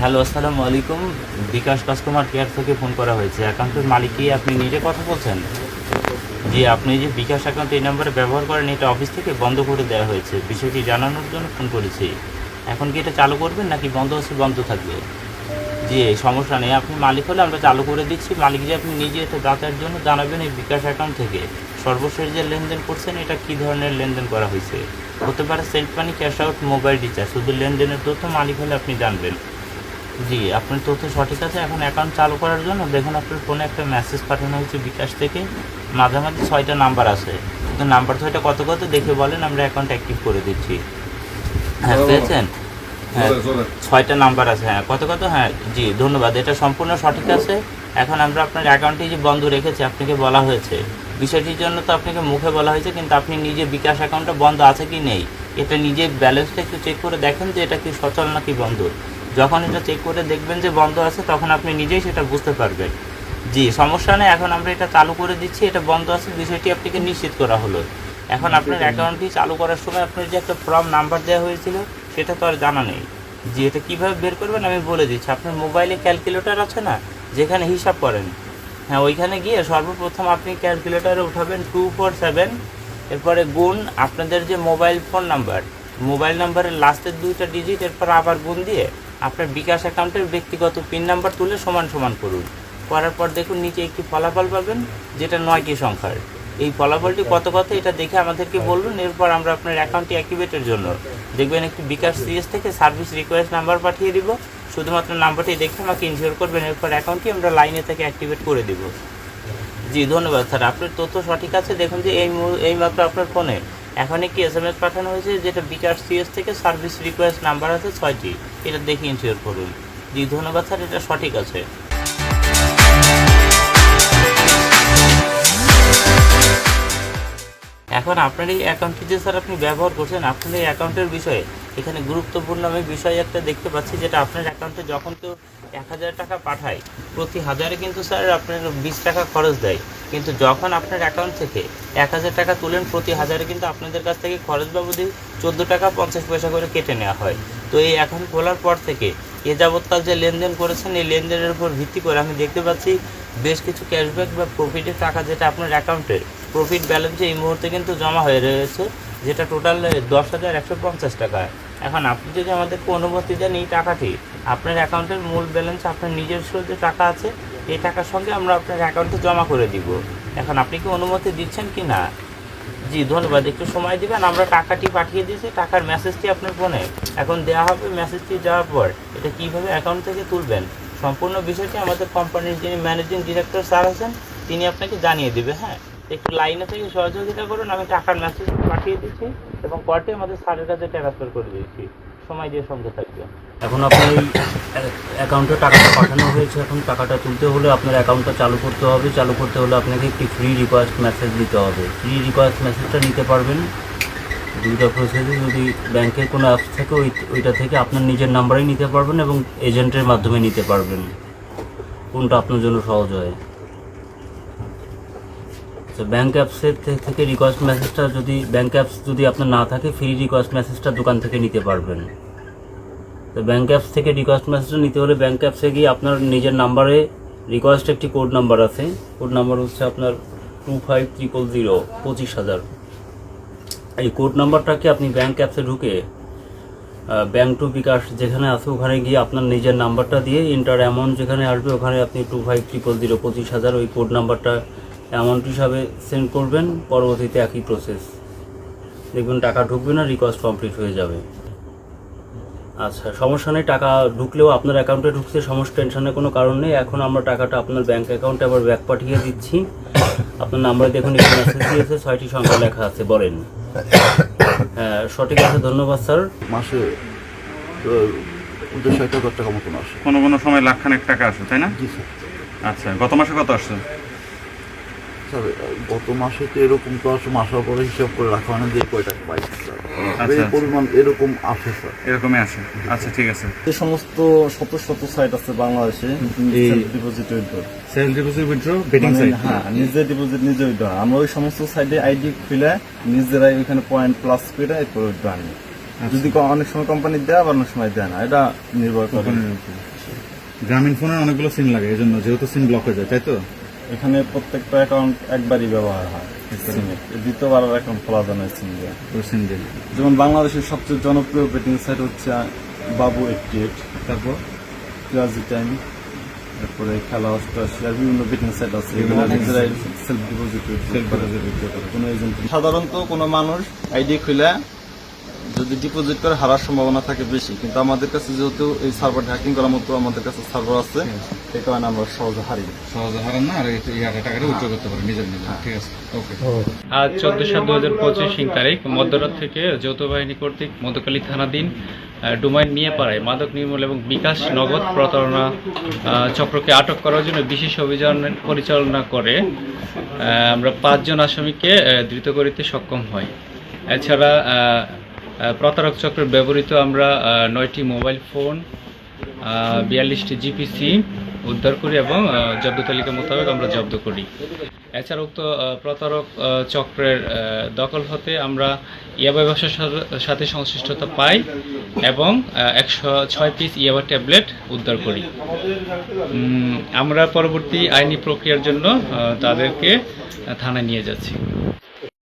Hello, আসসালামু আলাইকুম। BKash customer care থেকে ফোন করা হয়েছে। অ্যাকাউন্টের মালিক কি আপনি নিজে কথা বলছেন? জি, আপনি যে বিকাশ অ্যাকাউন্ট এই নাম্বারে ব্যবহার করেন, এটা অফিস থেকে বন্ধ করে দেওয়া হয়েছে। বিষয়টি জানানোর জন্য ফোন করেছি। এখন কি এটা চালু করবেন নাকি বন্ধ আছে বন্ধ থাকবে? জি, সমস্যা নেই। আপনি মালিক হলে আমরা চালু করে দিচ্ছি। মালিক যে আপনি নিজে এটা যাতায়াতের জন্য জানাবেন এই বিকাশ অ্যাকাউন্ট থেকে। সর্বশেষ যে লেনদেন করছেন, এটা কী ধরনের লেনদেন করা হয়েছে? হতে পারে send money, cash out, mobile recharge. শুধু লেনদেনের তথ্য মালিক হলে আপনি জানবেন। জি আপনার তথ্য সঠিক আছে। এখন অ্যাকাউন্ট চালু করার জন্য দেখুন আপনার ফোনে একটা মেসেজ পাঠানো হয়েছে বিকাশ থেকে। মাঝামাঝি ছয়টা নাম্বার আছে। তো নাম্বার ছয়টা কত কত দেখে বলেন আমরা অ্যাকাউন্ট অ্যাক্টিভ করে দিচ্ছি। হ্যাঁ পেয়েছেন? হ্যাঁ ছয়টা নাম্বার আছে হ্যাঁ কত কত? হ্যাঁ জি ধন্যবাদ। এটা সম্পূর্ণ সঠিক আছে। এখন আমরা আপনার অ্যাকাউন্টে যে বন্ধ রেখেছি আপনাকে বলা হয়েছে। বিষয়টির জন্য তো আপনাকে মুখে বলা হয়েছে কিন্তু আপনি নিজে বিকাশ অ্যাকাউন্টটা বন্ধ আছে কি নেই? এটা নিজে ব্যালেন্সটা একটু চেক করে দেখেন যে এটা কি সচল নাকি বন্ধ। যখন এটা চেক করে দেখবেন যে বন্ধ আছে তখন আপনি নিজেই সেটা বুঝতে পারবেন। জি সমস্যা নেই এখন আমরা এটা চালু করে দিচ্ছি এটা বন্ধ আছে বিষয়টি আপনাকে নিশ্চিত করা হলো। এখন আপনার অ্যাকাউন্টটি চালু করার সময় আপনার যে একটা ফর্ম নাম্বার দেওয়া হয়েছিল সেটা তো আর জানা নেই। যে এটা কীভাবে বের করবেন আমি বলে দিচ্ছি। আপনার মোবাইলে ক্যালকুলেটর আছে না যেখানে হিসাব করেন। হ্যাঁ ওইখানে গিয়ে সর্বপ্রথম আপনি ক্যালকুলেটারে উঠাবেন টু ফোর সেভেন এরপরে গুণ আপনাদের যে মোবাইল ফোন নাম্বার মোবাইল নাম্বারের লাস্টের দুইটা ডিজিট এরপর আবার গুণ দিয়ে আপনার বিকাশ অ্যাকাউন্টের ব্যক্তিগত পিন নাম্বার তুলে সমান সমান করুন। করার পর দেখুন নিচে একটি ফলাফল পাবেন, যেটা নয়টি সংখ্যার। এই ফলাফলটি কত কত এটা দেখে আমাদেরকে বলুন, এরপর আমরা আপনার অ্যাকাউন্টটি অ্যাক্টিভেটের জন্য। দেখবেন একটি বিকাশ সিএস থেকে সার্ভিস রিকোয়েস্ট নাম্বার পাঠিয়ে দিব, শুধুমাত্র নাম্বারটি দেখে আমাকে ইনশিওর করবেন, এরপর অ্যাকাউন্টটি আমরা লাইনে থেকে অ্যাক্টিভেট করে দিব। জি, ধন্যবাদ স্যার। আপনার তথ্য সঠিক আছে, দেখুন যে এই এই মাত্র আপনার ফোনে। এখন একটি এস এম এস পাঠানো হয়েছে? যেটা বিকাশ সিএস থেকে সার্ভিস রিকোয়েস্ট নাম্বার আছে ছয়টি। এটা দেখে ইনশিওর করুন। জি, ধন্যবাদ স্যার, এটা সঠিক আছে। এখন আপনার এই অ্যাকাউন্টটি যে স্যার আপনি ব্যবহার করছেন? আপনার এই অ্যাকাউন্টের বিষয়ে এখানে গুরুত্বপূর্ণ আমি বিষয় একটা দেখতে পাচ্ছি, যেটা আপনার অ্যাকাউন্টে যখন কেউ এক হাজার টাকা পাঠায়, প্রতি হাজারে কিন্তু স্যার আপনার বিশ টাকা খরচ দেয়। কিন্তু যখন আপনার অ্যাকাউন্ট থেকে এক হাজার টাকা তুলেন, প্রতি হাজারে কিন্তু আপনাদের কাছ থেকে খরচ বাবদে চোদ্দ টাকা পঞ্চাশ পয়সা করে কেটে নেওয়া হয়। তো এই অ্যাকাউন্ট খোলার পর থেকে এ যাবৎকাল যে লেনদেন করেছেন, এই লেনদেনের উপর ভিত্তি করে আমি দেখতে পাচ্ছি বেশ কিছু ক্যাশব্যাক বা প্রফিটের টাকা যেটা আপনার অ্যাকাউন্টে প্রফিট ব্যালেন্সে এই মুহূর্তে কিন্তু জমা হয়ে রয়েছে, যেটা টোটাল দশ হাজার একশো পঞ্চাশ টাকা। এখন আপনি যদি আমাদেরকে অনুমতি দেন এই টাকাটি, আপনার অ্যাকাউন্টের মূল ব্যালেন্স আপনার নিজস্ব যে টাকা আছে এই টাকার সঙ্গে আমরা আপনার অ্যাকাউন্টে জমা করে দিব। এখন আপনি কি অনুমতি দিচ্ছেন কি না? জি, ধন্যবাদ। একটু সময় দিবেন, আমরা টাকাটি পাঠিয়ে দিয়েছি, টাকার মেসেজটি আপনার ফোনে এখন দেওয়া হবে মেসেজটি যাওয়ার পর এটা কীভাবে অ্যাকাউন্ট থেকে তুলবেন? সম্পূর্ণ বিষয়টি আমাদের কোম্পানির যিনি ম্যানেজিং ডিরেক্টর স্যার আছেন, তিনি আপনাকে জানিয়ে দেবে হ্যাঁ? একটু লাইনে থেকে সহযোগিতা করুন, আমি টাকার মেসেজ পাঠিয়ে দিচ্ছি এবং পরটি আমাদের স্যারের কাছে ট্রান্সফার করে দিয়েছি সময় দিয়ে সঙ্গে থাকবে। এখন আপনার এই অ্যাকাউন্টে টাকাটা পাঠানো হয়েছে, এখন টাকাটা তুলতে হলে আপনার অ্যাকাউন্টটা চালু করতে হবে। চালু করতে হলে আপনাকে একটি ফ্রি রিকোয়েস্ট মেসেজ দিতে হবে। ফ্রি রিকোয়েস্ট মেসেজটা নিতে পারবেন। দুইটা প্রসেসে যদি ব্যাংকের কোনো অ্যাপস থেকে, ওই, ওইটা থেকে আপনার নিজের নাম্বারেই নিতে পারবেন এবং এজেন্টের মাধ্যমে নিতে পারবেন। কোনটা আপনার জন্য সহজ হয়? তো ব্যাঙ্ক অ্যাপসের থেকে রিকোয়েস্ট মেসেজটা যদি ব্যাঙ্ক অ্যাপস যদি আপনার না থাকে ফ্রি রিকোয়েস্ট মেসেজটা দোকান থেকে নিতে পারবেন। তো ব্যাঙ্ক অ্যাপস থেকে রিকোয়েস্ট মেসেজটা নিতে হলে ব্যাংক অ্যাপসে গিয়ে আপনার নিজের নাম্বারে রিকোয়েস্ট একটি কোড নাম্বার আছে। কোড নাম্বার হচ্ছে আপনার টু ফাইভ ট্রিপল জিরো পঁচিশ হাজার। এই কোড নাম্বারটাকে আপনি ব্যাঙ্ক অ্যাপসে ঢুকে ব্যাঙ্ক টু বিকাশ যেখানে আছে ওখানে গিয়ে আপনার নিজের নাম্বারটা দিয়ে ইন্টার অ্যামাউন্ট যেখানে আসবে ওখানে আপনি টু ফাইভ ট্রিপল জিরো পঁচিশ হাজার ওই কোড নাম্বারটা অ্যামাউন্ট হিসাবে সেন্ড করবেন পরবর্তীতে একই প্রসেস দেখবেন টাকা ঢুকবে না রিকোয়েস্ট কমপ্লিট হয়ে যাবে। আচ্ছা সমস্যা নেই টাকা ঢুকলেও আপনার অ্যাকাউন্টে ঢুকছে সমস্যা টেনশনের কোনো কারণ নেই। এখন আমরা টাকাটা আপনার ব্যাঙ্ক অ্যাকাউন্টে আবার ব্যাক পাঠিয়ে দিচ্ছি। আপনার নাম্বারে দেখুন একটি মেসেজ দিয়েছে ছয়টি সংখ্যা লেখা আছে বলেন। হ্যাঁ সঠিক আছে ধন্যবাদ স্যার মাসে হাজার টাকা মতন আসে। কোনো কোনো সময় লাখ লাখখানেক টাকা আসে তাই না? আচ্ছা গত মাসে কত আসছে? স্যার গত মাসে তো এরকম তো আসে মাসার পরে হিসাব করে রাখা হয় না যে কয় টাকা পাইছি স্যার। আচ্ছা। এই পরিমাণ এরকম আসে স্যার। এরকমই আসে আচ্ছা ঠিক আছে। যে সমস্ত শত শত সাইট আছে বাংলাদেশে ডিপোজিট উইথড্র সেল ডিপোজিট উইথড্র বেটিং সাইট হ্যাঁ নিজে ডিপোজিট নিজে উইথড্র আমরা ওই সমস্ত সাইডে আইডি খুলে নিজেরাই ওইখানে পয়েন্ট প্লাস করে এরপর উইথড্র আনি। যদি অনেক সময় কোম্পানি দেয় আবার অনেক সময় দেয় না। এটা নির্ভর করে। গ্রামীণ ফোনের অনেকগুলো সিম লাগে এই জন্য যেহেতু সিম ব্লক হয়ে যায় তাই তো? এখানে প্রত্যেকটা অ্যাকাউন্ট একবারই ব্যবহার হয়। দ্বিতীয়বার অ্যাকাউন্ট খোলা যায় না দিয়ে যেমন বাংলাদেশের সবচেয়ে জনপ্রিয় বেটিং সাইট হচ্ছে বাবু এইটটি এইট তারপর ক্লাসি টাইম তারপরে খেলা আর বিভিন্ন বেটিং সাইট আছে। এগুলো নিজেরাই সেলফ ডিপোজিট কোনো এজেন্ট সাধারণত কোনো মানুষ আইডি খুলে যদি ডিপোজিট করে হারার সম্ভাবনা থাকে বেশি কিন্তু আমাদের কাছে যেহেতু এই সার্ভার হ্যাকিং করার মতো আমাদের কাছে সার্ভার আছে এই কারণে আমরা সহজে হারি সহজে হারান না আর এই টাকাটা উইথড্র করতে পারেন নিজের নিজে ঠিক আছে ওকে। আজ চোদ্দ সাত দু হাজার পঁচিশ তারিখ মধ্যরাত থেকে যৌথ বাহিনী কর্তৃক মধ্যকালী থানাধীন ডুমাইন নিয়ে পাড়ায় মাদক নির্মূল এবং বিকাশ নগদ প্রতারণা চক্রকে আটক করার জন্য বিশেষ অভিযান পরিচালনা করে আহ, আমরা পাঁচজন আসামিকে আহ, ধৃত করিতে সক্ষম হই। এছাড়া প্রতারক চক্রের ব্যবহৃত আমরা নয়টি মোবাইল ফোন বিয়াল্লিশটি জিপিসি উদ্ধার করি এবং জব্দ তালিকা মোতাবেক আমরা জব্দ করি। এছাড়া উক্ত প্রতারক চক্রের দখল হতে আমরা ইয়াবা ব্যবসার সাথে সংশ্লিষ্টতা পাই এবং একশো ছয় পিস ইয়াবা ট্যাবলেট উদ্ধার করি। আমরা পরবর্তী আইনি প্রক্রিয়ার জন্য তাদেরকে থানায় নিয়ে যাচ্ছি।